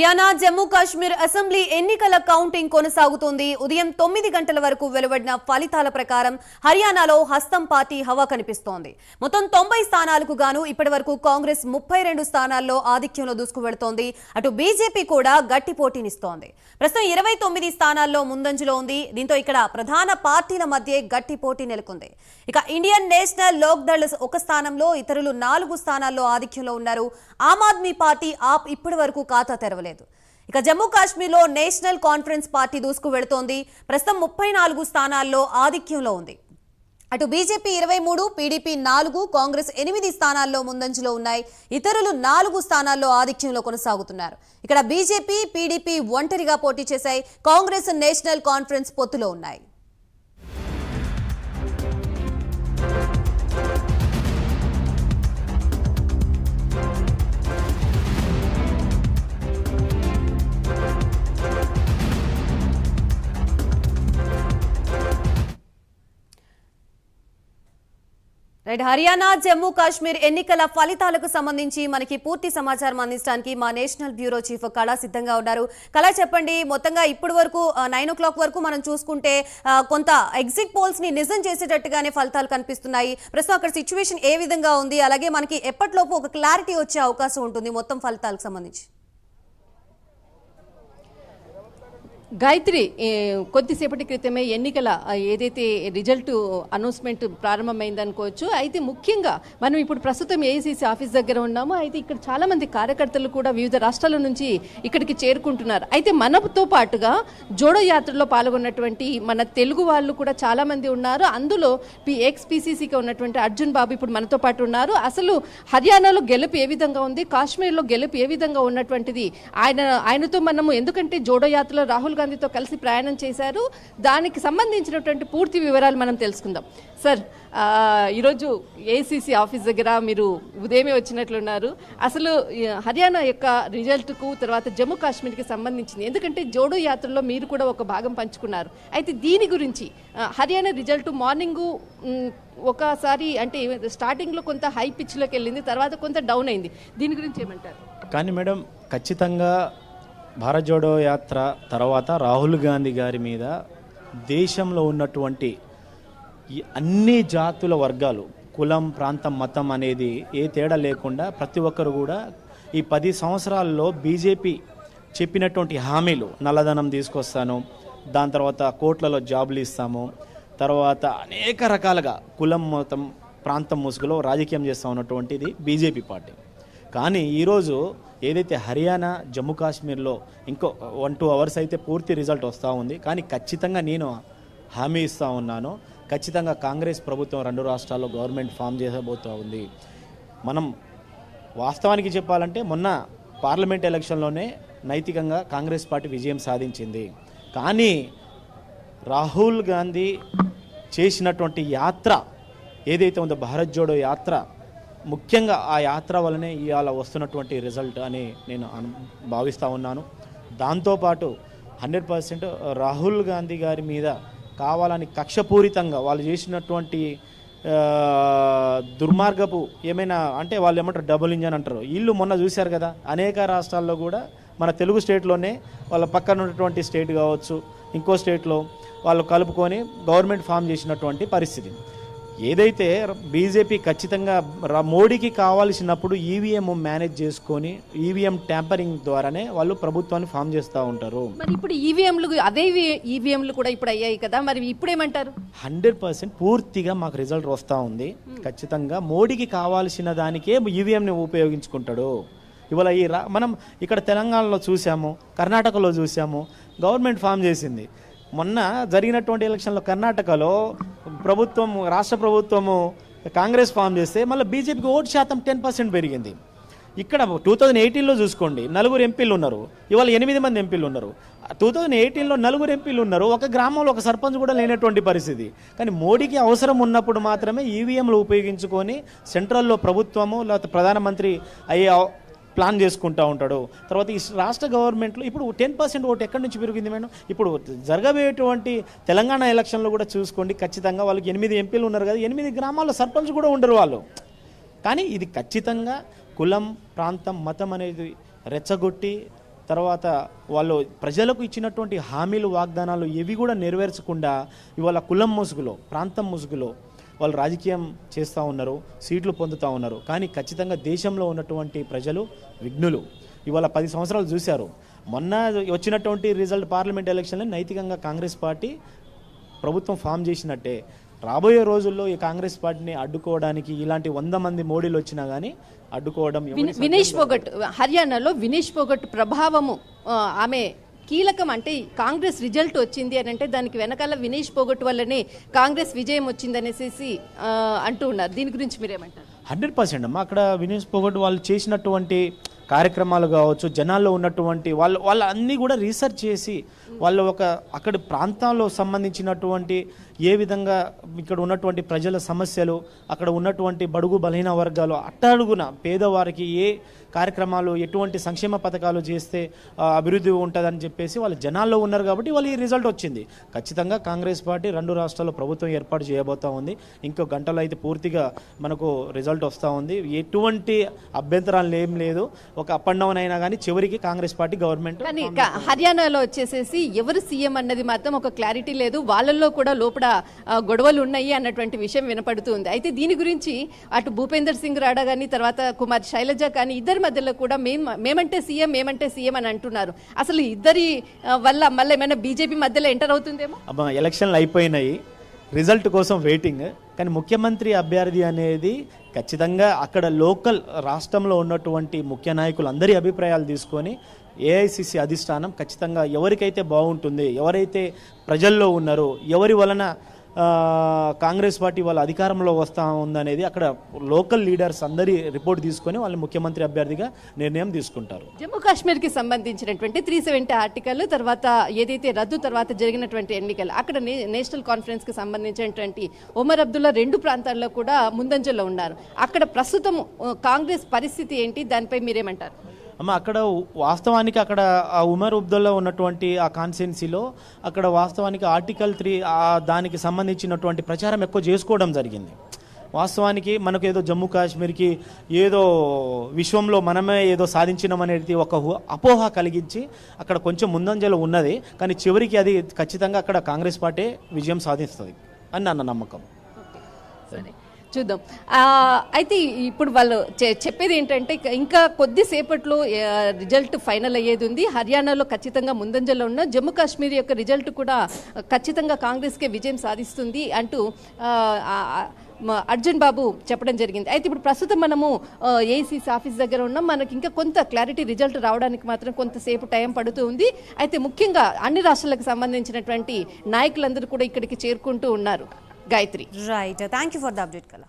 Haryana Jammu Kashmir assembly ఎన్నికల counting కొనసాగుతోంది. ఉదయం తొమ్మిది గంటల వరకు వెలువడిన ఫలితాల ప్రకారం హర్యానాలో హస్తం పార్టీ హవా కనిపిస్తోంది. మొత్తం తొంభై స్థానాలకు గాను ఇప్పటి వరకు కాంగ్రెస్ ముప్పై రెండు స్థానాల్లో ఆధిక్యంలో దూసుకువెళుతోంది. అటు బీజేపీ కూడా గట్టి పోటీనిస్తోంది. ప్రస్తుతం ఇరవై తొమ్మిది స్థానాల్లో ముందంజలో ఉంది. దీంతో ఇక్కడ ప్రధాన పార్టీల మధ్య గట్టి పోటీ నెలకొంది. ఇక ఇండియన్ నేషనల్ లోక్ దళ్ ఒక స్థానంలో ఇతరులు నాలుగు స్థానాల్లో ఆధిక్యంలో ఉన్నారు. ఆమ్ ఆద్మీ పార్టీ ఆప్ ఇప్పటి వరకు ఖాతా తెరవలేదు. ఇక జమ్మూ కాశ్మీర్లో నేషనల్ కాన్ఫరెన్స్ పార్టీ దూసుకు వెళుతోంది ప్రస్తుతం ముప్పై నాలుగు స్థానాల్లో ఆధిక్యంలో ఉంది. అటు బీజేపీ ఇరవై మూడు పీడీపీ నాలుగు కాంగ్రెస్ ఎనిమిది స్థానాల్లో ముందంజలో ఉన్నాయి. ఇతరులు నాలుగు స్థానాల్లో ఆధిక్యంలో కొనసాగుతున్నారు. ఇక్కడ బీజేపీ పీడీపీ ఒంటరిగా పోటీ చేశాయి. కాంగ్రెస్ నేషనల్ కాన్ఫరెన్స్ పొత్తులో ఉన్నాయి. రైట్ హర్యానా జమ్మూ కాశ్మీర్ ఎన్నికల ఫలితాలకు సంబంధించి మనకి పూర్తి సమాచారం అందించడానికి మా నేషనల్ బ్యూరో చీఫ్ కళా సిద్ధంగా ఉన్నారు. కళా చెప్పండి మొత్తంగా ఇప్పటి వరకు నైన్ ఓ క్లాక్ వరకు మనం చూసుకుంటే కొంత ఎగ్జిట్ పోల్స్ని నిజం చేసేటట్టుగానే ఫలితాలు కనిపిస్తున్నాయి. ప్రస్తుతం అక్కడ సిచ్యువేషన్ ఏ విధంగా ఉంది? అలాగే మనకి ఎప్పటిలోపు ఒక క్లారిటీ వచ్చే అవకాశం ఉంటుంది మొత్తం ఫలితాలకు సంబంధించి. గాయత్రి కొద్దిసేపటి క్రితమే ఎన్నికల ఏదైతే రిజల్ట్ అనౌన్స్మెంట్ ప్రారంభమైందనుకోవచ్చు అయితే ముఖ్యంగా మనం ఇప్పుడు ప్రస్తుతం ఏఐసీసీ ఆఫీస్ దగ్గర ఉన్నాము. అయితే ఇక్కడ చాలా మంది కార్యకర్తలు కూడా వివిధ రాష్ట్రాల నుంచి ఇక్కడికి చేరుకుంటున్నారు. అయితే మనతో పాటుగా జోడో యాత్రలో పాల్గొన్నటువంటి మన తెలుగు వాళ్ళు కూడా చాలా మంది ఉన్నారు. అందులో పి ఎక్స్పీసీసీకి ఉన్నటువంటి అర్జున్ బాబు ఇప్పుడు మనతో పాటు ఉన్నారు. అసలు హర్యానాలో గెలుపు ఏ విధంగా ఉంది? కాశ్మీర్లో గెలుపు ఏ విధంగా ఉన్నటువంటిది? ఆయన ఆయనతో మనము ఎందుకంటే జోడో యాత్రలో రాహుల్ గాంధీతో కలిసి ప్రయాణం చేశారు. దానికి సంబంధించినటువంటి పూర్తి వివరాలు మనం తెలుసుకుందాం. సార్ ఈరోజు ఏసీసీ ఆఫీస్ దగ్గర మీరు ఉదయమే వచ్చినట్లున్నారు. అసలు హర్యానా యొక్క రిజల్ట్కు తర్వాత జమ్మూ కాశ్మీర్కి సంబంధించింది. ఎందుకంటే జోడో యాత్రలో మీరు కూడా ఒక భాగం పంచుకున్నారు. అయితే దీని గురించి హర్యానా రిజల్ట్ మార్నింగ్ ఒకసారి అంటే స్టార్టింగ్లో కొంత హై పిచ్లోకి వెళ్ళింది తర్వాత కొంత డౌన్ అయింది. దీని గురించి ఏమంటారు? కానీ మేడం ఖచ్చితంగా భారత్ జోడో యాత్ర తర్వాత రాహుల్ గాంధీ గారి మీద దేశంలో ఉన్నటువంటి ఈ అన్ని జాతుల వర్గాలు కులం ప్రాంతం మతం అనేది ఏ తేడా లేకుండా ప్రతి ఒక్కరు కూడా ఈ పది సంవత్సరాల్లో బీజేపీ చెప్పినటువంటి హామీలు నల్లధనం తీసుకొస్తాను దాని తర్వాత కోట్లలో జాబులు ఇస్తాము తర్వాత అనేక రకాలుగా కులం మతం ప్రాంతం ముసుగులో రాజకీయం చేస్తూ ఉన్నటువంటిది బీజేపీ పార్టీ. కానీ ఈరోజు ఏదైతే హర్యానా జమ్మూ కాశ్మీర్లో ఇంకో వన్ టూ అవర్స్ అయితే పూర్తి రిజల్ట్ వస్తూ ఉంది. కానీ ఖచ్చితంగా నేను హామీ ఇస్తూ ఉన్నాను. ఖచ్చితంగా కాంగ్రెస్ ప్రభుత్వం రెండు రాష్ట్రాల్లో గవర్నమెంట్ ఫామ్ చేసబోతూ ఉంది. మనం వాస్తవానికి చెప్పాలంటే మొన్న పార్లమెంట్ ఎలక్షన్లోనే నైతికంగా కాంగ్రెస్ పార్టీ విజయం సాధించింది. కానీ రాహుల్ గాంధీ చేసినటువంటి యాత్ర ఏదైతే ఉందో భారత్ జోడో యాత్ర ముఖ్యంగా ఆ యాత్ర వలనే ఇవాళ వస్తున్నటువంటి రిజల్ట్ అని నేను భావిస్తూ ఉన్నాను. దాంతోపాటు హండ్రెడ్ పర్సెంట్ రాహుల్ గాంధీ గారి మీద కావాలని కక్షపూరితంగా వాళ్ళు చేసినటువంటి దుర్మార్గపు ఏమైనా అంటే వాళ్ళు ఏమంటారు డబుల్ ఇంజన్ అంటారు. వీళ్ళు మొన్న చూశారు కదా అనేక రాష్ట్రాల్లో కూడా మన తెలుగు స్టేట్లోనే వాళ్ళ పక్కన ఉన్నటువంటి స్టేట్ కావచ్చు ఇంకో స్టేట్లో వాళ్ళు కలుపుకొని గవర్నమెంట్ ఫామ్ చేసినటువంటి పరిస్థితి. ఏదైతే బీజేపీ ఖచ్చితంగా మోడీకి కావాల్సినప్పుడు ఈవీఎం మేనేజ్ చేసుకొని ఈవీఎం ట్యాంపరింగ్ ద్వారానే వాళ్ళు ప్రభుత్వాన్ని ఫామ్ చేస్తూ ఉంటారు. మరి ఇప్పుడు ఈవీఎంలు అదే ఈవీఎంలు కూడా ఇప్పుడు అయ్యాయి కదా మరి ఇప్పుడు ఏమంటారు హండ్రెడ్ పర్సెంట్ పూర్తిగా మాకు రిజల్ట్ వస్తూ ఉంది. ఖచ్చితంగా మోడీకి కావాల్సిన దానికే ఈవీఎంని ఉపయోగించుకుంటాడు. ఇవాళ ఈ మనం ఇక్కడ తెలంగాణలో చూసాము కర్ణాటకలో చూసాము గవర్నమెంట్ ఫామ్ చేసింది. మొన్న జరిగినటువంటి ఎలక్షన్లో కర్ణాటకలో ప్రభుత్వం రాష్ట్ర ప్రభుత్వము కాంగ్రెస్ ఫామ్ చేస్తే మళ్ళీ బీజేపీకి ఓటు శాతం టెన్ పర్సెంట్ పెరిగింది. ఇక్కడ టూ థౌజండ్ ఎయిటీన్లో చూసుకోండి నలుగురు ఎంపీలు ఉన్నారు. ఇవాళ ఎనిమిది మంది ఎంపీలు ఉన్నారు. టూ థౌజండ్ ఎయిటీన్లో నలుగురు ఎంపీలు ఉన్నారు. ఒక గ్రామంలో ఒక సర్పంచ్ కూడా లేనటువంటి పరిస్థితి. కానీ మోడీకి అవసరం ఉన్నప్పుడు మాత్రమే ఈవీఎంలు ఉపయోగించుకొని సెంట్రల్లో ప్రభుత్వము లేకపోతే ప్రధానమంత్రి అయ్యే ప్లాన్ చేసుకుంటూ ఉంటాడు. తర్వాత ఈ రాష్ట్ర గవర్నమెంట్లో ఇప్పుడు టెన్ పర్సెంట్ ఓటు ఎక్కడి నుంచి పెరిగింది మేడం? ఇప్పుడు జరగబోయేటువంటి తెలంగాణ ఎలక్షన్లో కూడా చూసుకోండి ఖచ్చితంగా వాళ్ళకి ఎనిమిది ఎంపీలు ఉన్నారు కదా ఎనిమిది గ్రామాల్లో సర్పంచ్ కూడా ఉండరు వాళ్ళు. కానీ ఇది ఖచ్చితంగా కులం ప్రాంతం మతం అనేది రెచ్చగొట్టి తర్వాత వాళ్ళు ప్రజలకు ఇచ్చినటువంటి హామీలు వాగ్దానాలు ఏవి కూడా నెరవేర్చకుండా ఇవాళ కులం ముసుగులో ప్రాంతం ముసుగులో వాళ్ళు రాజకీయం చేస్తూ ఉన్నారు సీట్లు పొందుతూ ఉన్నారు. కానీ ఖచ్చితంగా దేశంలో ఉన్నటువంటి ప్రజలు విఘ్నులు. ఇవాళ పది సంవత్సరాలు చూశారు. మొన్న వచ్చినటువంటి రిజల్ట్ పార్లమెంట్ ఎలక్షన్లో నైతికంగా కాంగ్రెస్ పార్టీ ప్రభుత్వం ఫామ్ చేసినట్టే. రాబోయే రోజుల్లో ఈ కాంగ్రెస్ పార్టీని అడ్డుకోవడానికి ఇలాంటి వంద మంది మోడీలు వచ్చినా కానీ అడ్డుకోవడం వినేష్ పోగట్ హర్యానాలో వినేష్ పోగట్ ప్రభావము ఆమె కీలకం అంటే కాంగ్రెస్ రిజల్ట్ వచ్చింది అని అంటే దానికి వెనకాల వినేష్ పోగొట్టు వల్లనే కాంగ్రెస్ విజయం వచ్చిందనేసి అంటూ ఉన్నారు. దీని గురించి మీరేమంటారు? హండ్రెడ్ పర్సెంట్ అమ్మా. అక్కడ వినేష్ పోగొట్టు వాళ్ళు చేసినటువంటి కార్యక్రమాలు కావచ్చు జనాల్లో ఉన్నటువంటి వాళ్ళు వాళ్ళ అన్నీ కూడా రీసెర్చ్ చేసి వాళ్ళు ఒక అక్కడ ప్రాంతాల్లో సంబంధించినటువంటి ఏ విధంగా ఇక్కడ ఉన్నటువంటి ప్రజల సమస్యలు అక్కడ ఉన్నటువంటి బడుగు బలహీన వర్గాలు అట్టడుగున పేదవారికి ఏ కార్యక్రమాలు ఎటువంటి సంక్షేమ పథకాలు చేస్తే అభివృద్ధి ఉంటుందని చెప్పేసి వాళ్ళు జనాల్లో ఉన్నారు కాబట్టి వాళ్ళు ఈ రిజల్ట్ వచ్చింది. ఖచ్చితంగా కాంగ్రెస్ పార్టీ రెండు రాష్ట్రాల్లో ప్రభుత్వం ఏర్పాటు చేయబోతా ఉంది. ఇంకో గంటలో అయితే పూర్తిగా మనకు రిజల్ట్ వస్తూ ఉంది. ఎటువంటి అభ్యంతరాలు ఏం లేదు. ఒక అప్ అండ్ డౌన్ అయినా కానీ చివరికి కాంగ్రెస్ పార్టీ గవర్నమెంట్ కానీ హర్యానాలో వచ్చేసేసి ఎవరు సీఎం అన్నది మాత్రం ఒక క్లారిటీ లేదు. వాళ్ళల్లో కూడా లోపల గొడవలు ఉన్నాయి అన్నటువంటి విషయం వినపడుతుంది అయితే దీని గురించి అటు భూపేందర్ సింగ్ రాడా కానీ తర్వాత కుమార్ శైలజ కానీ ఇద్దరు మధ్యలో కూడా మేము మేమంటే సీఎం మేమంటే సీఎం అని అంటున్నారు. అసలు ఇద్దరి వల్ల మళ్ళీ ఏమైనా బీజేపీ మధ్యలో ఎంటర్ అవుతుందేమో? అబ్బా ఎలక్షన్లు అయిపోయినాయి. రిజల్ట్ కోసం వెయిటింగ్. కానీ ముఖ్యమంత్రి అభ్యర్థి అనేది ఖచ్చితంగా అక్కడ లోకల్ రాష్ట్రంలో ఉన్నటువంటి ముఖ్య నాయకులు అందరి అభిప్రాయాలు తీసుకొని ఏఐసిసి అధిష్టానం ఖచ్చితంగా ఎవరికైతే బాగుంటుంది ఎవరైతే ప్రజల్లో ఉన్నారో ఎవరి వలన కాంగ్రెస్ పార్టీ వాళ్ళ అధికారంలో వస్తూ ఉందనేది అక్కడ లోకల్ లీడర్స్ అందరి రిపోర్ట్ తీసుకొని వాళ్ళు ముఖ్యమంత్రి అభ్యర్థిగా నిర్ణయం తీసుకుంటారు. జమ్మూ కాశ్మీర్కి సంబంధించినటువంటి త్రీ సెవెంటీ ఆర్టికల్ తర్వాత ఏదైతే రద్దు తర్వాత జరిగినటువంటి ఎన్నికలు అక్కడ నే- నేషనల్ కాన్ఫరెన్స్కి సంబంధించినటువంటి ఒమర్ అబ్దుల్లా రెండు ప్రాంతాల్లో కూడా ముందంజలో ఉన్నారు. అక్కడ ప్రస్తుతం కాంగ్రెస్ పరిస్థితి ఏంటి? దానిపై మీరేమంటారు? అమ్మ అక్కడ వాస్తవానికి అక్కడ ఆ ఉమర్ ఉబ్దుల్లో ఉన్నటువంటి ఆ కాన్స్టిట్యున్సీలో అక్కడ వాస్తవానికి ఆర్టికల్ త్రీ దానికి సంబంధించినటువంటి ప్రచారం ఎక్కువ చేసుకోవడం జరిగింది. వాస్తవానికి మనకు ఏదో జమ్మూ కాశ్మీర్కి ఏదో విశ్వంలో మనమే ఏదో సాధించినాం అనేది ఒక అపోహ కలిగించి అక్కడ కొంచెం ముందంజలో ఉన్నది. కానీ చివరికి అది ఖచ్చితంగా అక్కడ కాంగ్రెస్ పార్టీ విజయం సాధిస్తుంది అని నా నమ్మకం. సరే. చూద్దాం. అయితే ఇప్పుడు వాళ్ళు చె- చెప్పేది ఏంటంటే ఇంకా కొద్దిసేపట్లో రిజల్ట్ ఫైనల్ అయ్యేది ఉంది. హర్యానాలో ఖచ్చితంగా ముందంజలో ఉన్న జమ్మూ కాశ్మీర్ యొక్క రిజల్ట్ కూడా ఖచ్చితంగా కాంగ్రెస్కే విజయం సాధిస్తుంది అంటూ అర్జున్ బాబు చెప్పడం జరిగింది. అయితే ఇప్పుడు ప్రస్తుతం మనము ఏసీసీ ఆఫీస్ దగ్గర ఉన్నాం. మనకి ఇంకా కొంత క్లారిటీ రిజల్ట్ రావడానికి మాత్రం కొంతసేపు టైం పడుతూ ఉంది. అయితే ముఖ్యంగా అన్ని రాష్ట్రాలకు సంబంధించినటువంటి నాయకులందరూ కూడా ఇక్కడికి చేరుకుంటూ ఉన్నారు. Gayatri. Right thank you for the update కళ